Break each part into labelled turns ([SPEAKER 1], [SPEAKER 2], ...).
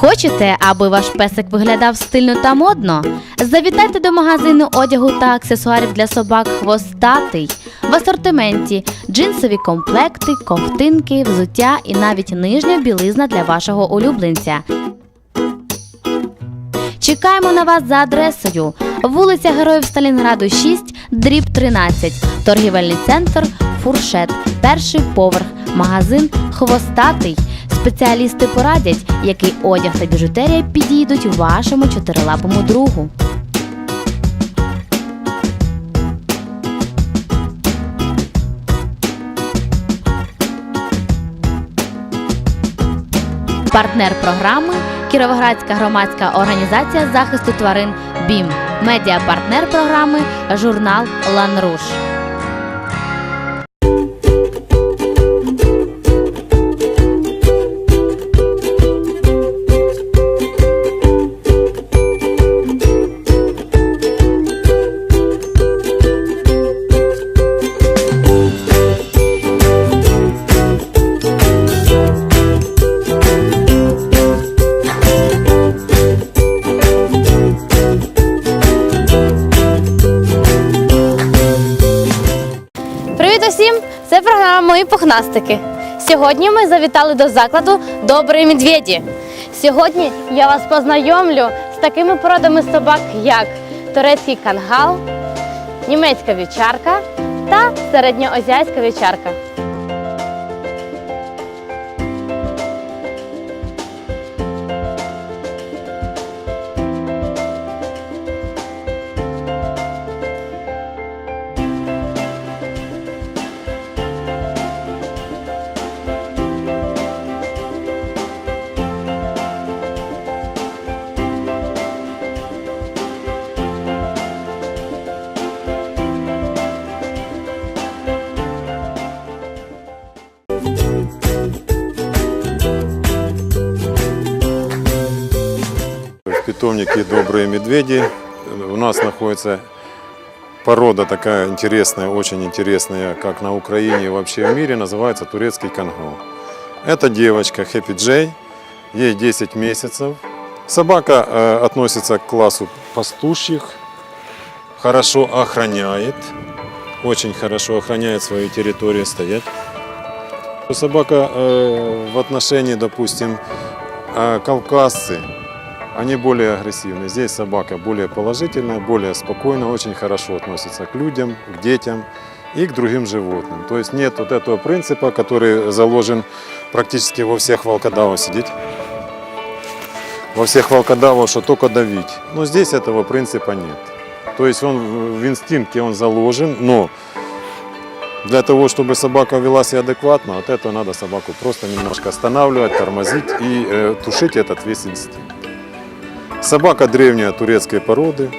[SPEAKER 1] Хочете, аби ваш песик виглядав стильно та модно? Завітайте до магазину одягу та аксесуарів для собак Хвостатий. В асортименті джинсові комплекти, ковтинки, взуття і навіть нижня білизна для вашого улюбленця. Чекаємо на вас за адресою вулиця Героїв Сталінграду 6, дріб 13, торгівельний центр Фуршет, перший поверх, магазин Хвостатий. Спеціалісти порадять, який одяг та біжутерія підійдуть вашому чотирилапому другу. Партнер програми Кіровоградська громадська організація захисту тварин БІМ. Медіапартнер програми журнал Ланруш. Привіт усім! Це програма Мої пухнастики. Сьогодні ми завітали до закладу Добрі медведі. Сьогодні я вас познайомлю з такими породами собак, як турецький кангал, німецька вівчарка та середньоазіатська вівчарка.
[SPEAKER 2] «Добрые медведи» у нас находится порода такая интересная, очень интересная, как на Украине и вообще в мире, называется турецкий конгол. Это девочка Хэппи Джей, ей 10 месяцев. Собака э, относится к классу пастушьих, хорошо охраняет, очень хорошо охраняет свою территорию, стоять. Собака э, в отношении, допустим, э, кавказцы, они более агрессивны. Здесь собака более положительная, более спокойно, очень хорошо относится к людям, к детям и к другим животным. То есть нет вот этого принципа, который заложен практически во всех волкодавах сидеть. Во всех волкодавах, что только давить. Но здесь этого принципа нет. То есть он в инстинкте он заложен, но для того, чтобы собака вела себя адекватно, вот это надо собаку просто немножко останавливать, тормозить и э, тушить этот весь инстинкт. Собака древняя турецкой породы,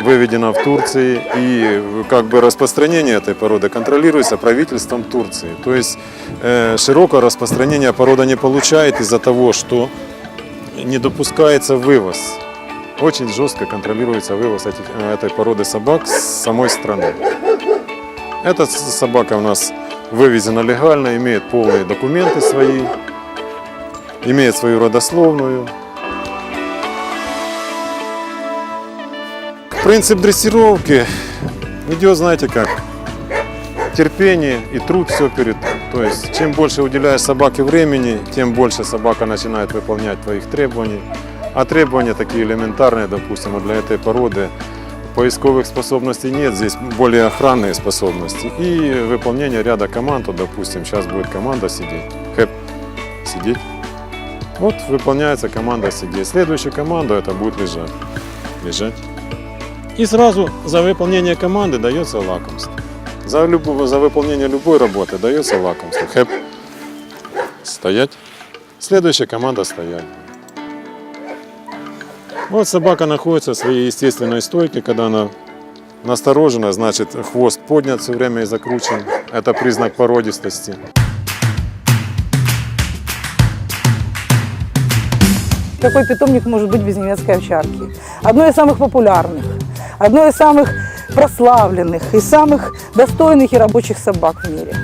[SPEAKER 2] выведена в Турции, и как бы распространение этой породы контролируется правительством Турции. То есть э, широкое распространение порода не получает из-за того, что не допускается вывоз. Очень жестко контролируется вывоз этих, э, этой породы собак с самой страны. Эта собака у нас вывезена легально, имеет полные документы свои, имеет свою родословную, Принцип дрессировки идет, знаете как, терпение и труд все перед. То есть, чем больше уделяешь собаке времени, тем больше собака начинает выполнять твоих требований. А требования такие элементарные, допустим, вот для этой породы поисковых способностей нет, здесь более охранные способности. И выполнение ряда команд, вот, допустим, сейчас будет команда сидеть. Хэп, сидеть. Вот выполняется команда сидеть. Следующая команда это будет лежать. Лежать. И сразу за выполнение команды дается лакомство. За, любого, за выполнение любой работы дается лакомство. Хэп. Стоять. Следующая команда стоять. Вот собака находится в своей естественной стойке, когда она насторожена, значит хвост поднят все время и закручен. Это признак породистости.
[SPEAKER 3] Какой питомник может быть без немецкой овчарки? Одно из самых популярных, одно из самых прославленных и самых достойных и рабочих собак в мире.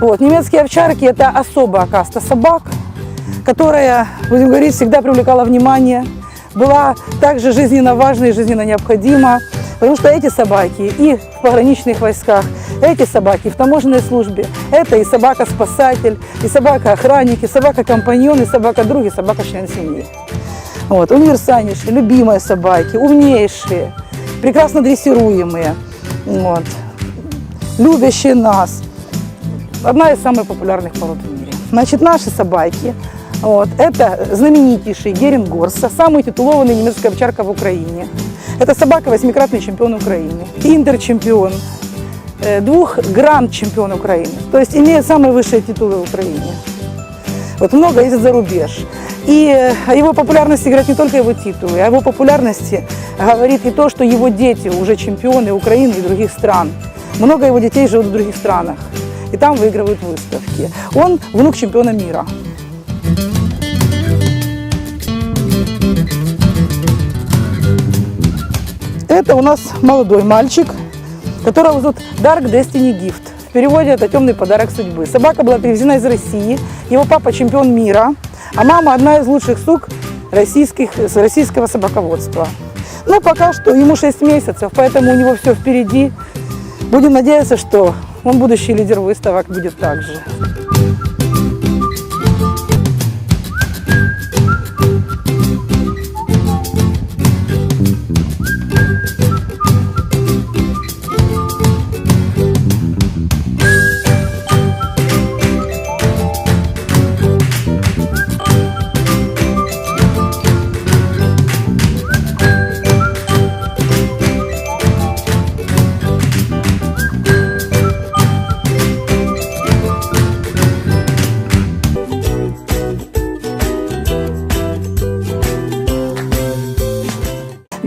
[SPEAKER 3] Вот. Немецкие овчарки – это особая каста собак, которая, будем говорить, всегда привлекала внимание, была также жизненно важна и жизненно необходима, потому что эти собаки и в пограничных войсках, эти собаки в таможенной службе, это и собака-спасатель, и собака-охранник, и собака-компаньон, и собака-друг, и собака-член семьи. Вот, универсальнейшие, любимые собаки, умнейшие, прекрасно дрессируемые, вот, любящие нас. Одна из самых популярных пород в мире. Значит, наши собаки, вот, это знаменитейший Герингорса, самый титулованный немецкая овчарка в Украине. Это собака восьмикратный чемпион Украины, интерчемпион, э, двух гранд-чемпион Украины. То есть имеет самые высшие титулы в Украине. Вот много ездит за рубеж. И э, о его популярности говорят не только его титулы, о его популярности говорит и то, что его дети уже чемпионы Украины и других стран. Много его детей живут в других странах. И там выигрывают выставки. Он внук чемпиона мира. Это у нас молодой мальчик, которого зовут Dark Destiny Gift. Переводе это темный подарок судьбы. Собака была привезена из России. Его папа чемпион мира, а мама одна из лучших сук российских, российского собаководства. Но пока что ему 6 месяцев, поэтому у него все впереди. Будем надеяться, что он будущий лидер выставок будет так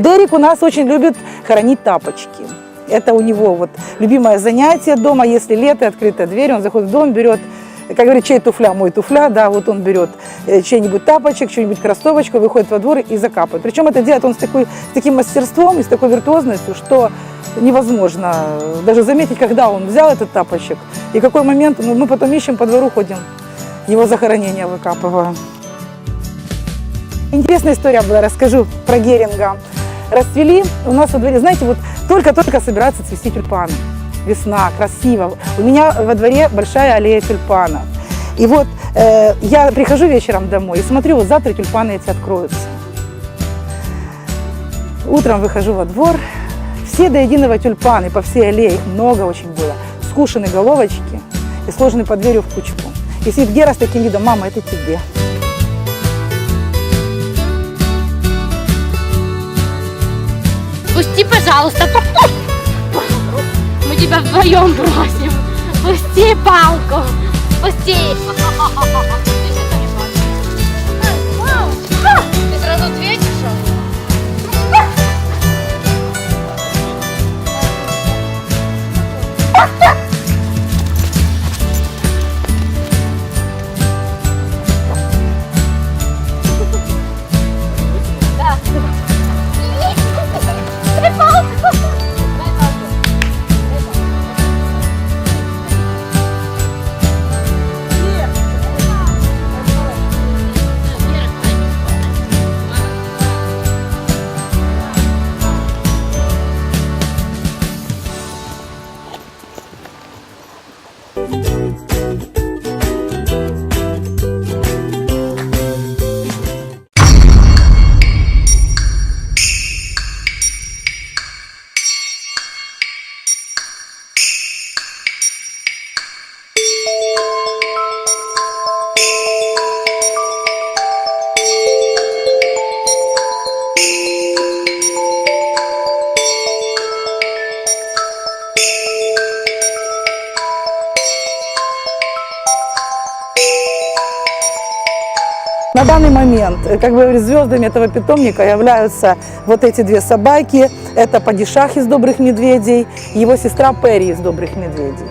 [SPEAKER 3] Дерек у нас очень любит хоронить тапочки. Это у него вот любимое занятие дома. Если лето, открытая дверь, он заходит в дом, берет, как говорит, чей туфля, мой туфля, да, вот он берет э, чей-нибудь тапочек, чью-нибудь кроссовочку, выходит во двор и закапывает. Причем это делает он с, такой, с таким мастерством и с такой виртуозностью, что невозможно э, даже заметить, когда он взял этот тапочек и какой момент, ну, мы потом ищем по двору, ходим, его захоронение выкапываем. Интересная история была, расскажу про Геринга. Расцвели у нас во дворе, знаете, вот только-только собираются цвести тюльпаны. Весна, красиво. У меня во дворе большая аллея тюльпанов. И вот э, я прихожу вечером домой и смотрю, вот завтра тюльпаны эти откроются. Утром выхожу во двор, все до единого тюльпаны по всей аллее, их много очень было, скушены головочки и сложены под дверью в кучку. И сидит Гера с таким видом, мама, это тебе.
[SPEAKER 1] Пусти, пожалуйста. Мы тебя вдвоем бросим. Пусти палку. Пусти. Сразу ответишь?
[SPEAKER 3] На данный момент, э, как бы звездами этого питомника являются вот эти две собаки. Это Падишах из «Добрых медведей», его сестра Перри из «Добрых медведей».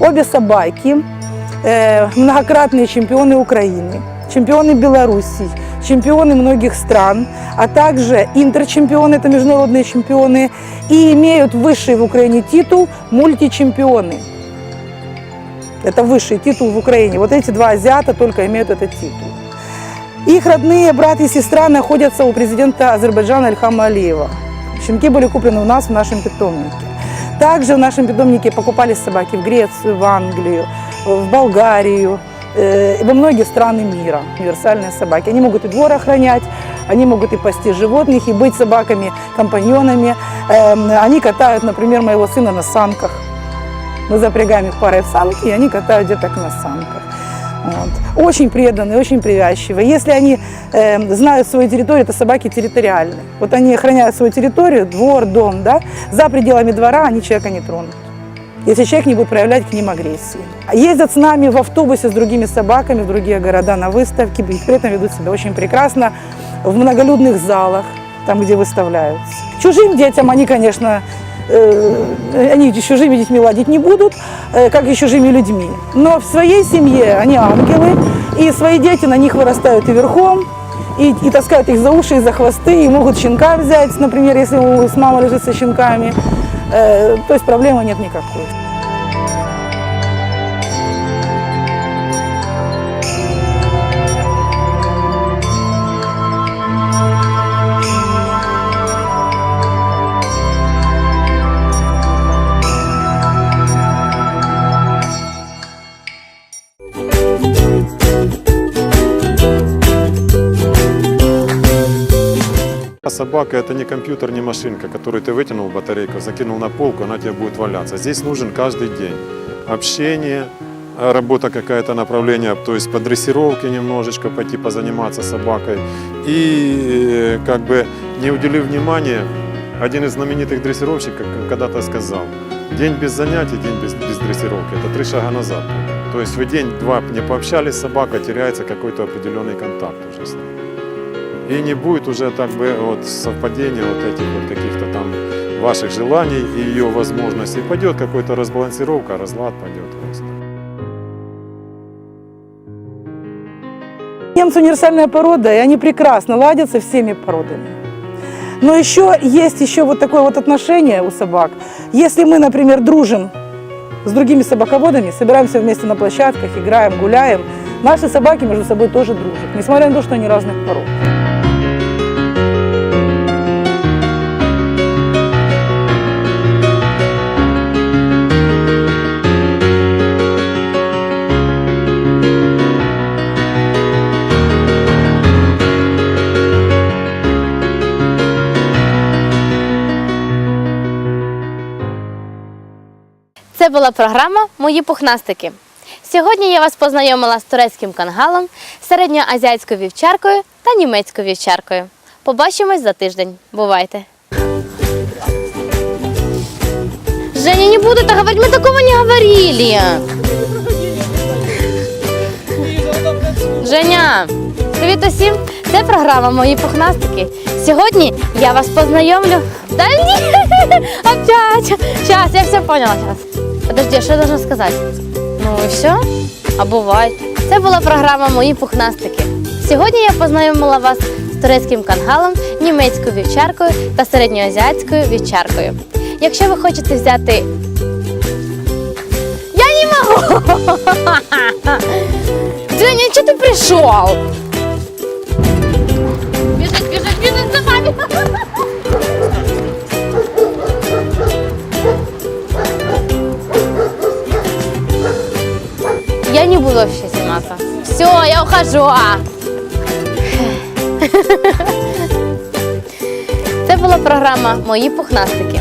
[SPEAKER 3] Обе собаки э, многократные чемпионы Украины, чемпионы Беларуси, чемпионы многих стран, а также интерчемпионы, это международные чемпионы, и имеют высший в Украине титул мультичемпионы. Это высший титул в Украине. Вот эти два азиата только имеют этот титул. Их родные брат и сестра находятся у президента Азербайджана Ильхама Алиева. Щенки были куплены у нас в нашем питомнике. Также в нашем питомнике покупались собаки в Грецию, в Англию, в Болгарию, э, и во многие страны мира. Универсальные собаки. Они могут и двор охранять, они могут и пасти животных, и быть собаками-компаньонами. Эм, Они катают, например, моего сына на санках. Мы запрягаем их парой в санки, и они катают деток на санках. Вот. Очень преданные, очень привязчивые. Если они э, знают свою территорию, это собаки территориальные. Вот они охраняют свою территорию, двор, дом, да, за пределами двора они человека не тронут. Если человек не будет проявлять к ним агрессии. Ездят с нами в автобусе с другими собаками в другие города на выставки, и при этом ведут себя очень прекрасно в многолюдных залах, там, где выставляются. Чужим детям они, конечно, они с чужими детьми ладить не будут, э, как и чужими людьми. Но в своей семье они ангелы, и свои дети на них вырастают и верхом, и, и таскают их за уши и за хвосты, и могут щенка взять, например, если у- с мама лежит со щенками. Э, то есть проблемы нет никакой.
[SPEAKER 2] Собака это не компьютер, не машинка, которую ты вытянул батарейку, закинул на полку, она тебе будет валяться. Здесь нужен каждый день общение, а, работа какая-то направление, то есть по дрессировке немножечко пойти позаниматься собакой. И э, как бы не уделив внимания, один из знаменитых дрессировщиков когда-то сказал, день без занятий, день без, без дрессировки, это три шага назад. То есть вы день-два не пообщались с собакой, теряется какой-то определенный контакт уже с ней. И не будет уже так бы вот совпадения вот этих вот каких-то там ваших желаний и ее возможностей. Пойдет какая-то разбалансировка, разлад пойдет просто.
[SPEAKER 3] Немцы универсальная порода, и они прекрасно ладят со всеми породами. Но еще есть еще вот такое вот отношение у собак. Если мы, например, дружим с другими собаководами, собираемся вместе на площадках, играем, гуляем, наши собаки между собой тоже дружат, несмотря на то, что они разных пород.
[SPEAKER 1] Була програма Мої пухнастики. Сьогодні я вас познайомила з турецьким кангалом, середньоазіатською вівчаркою та німецькою вівчаркою. Побачимось за тиждень. Бувайте! Женя, не буду так говорить, мы такого не говорили. Женя, привіт усім! Це програма Мої пухнастики. Сьогодні я вас познайомлю. Да ні, опять. Сейчас, я все поняла. Сейчас. Подожди, що я должна сказати? Ну і все? А бувай. Це була програма Мої пухнастики. Сьогодні я познайомила вас з турецьким кангалом, німецькою вівчаркою та середньоазіатською вівчаркою. Якщо ви хочете взяти. Я не можу! Женя, что ты пришел? Бежит, бежит, бежит за вами. Все, я ухожу. Це була програма Мої пухнастики.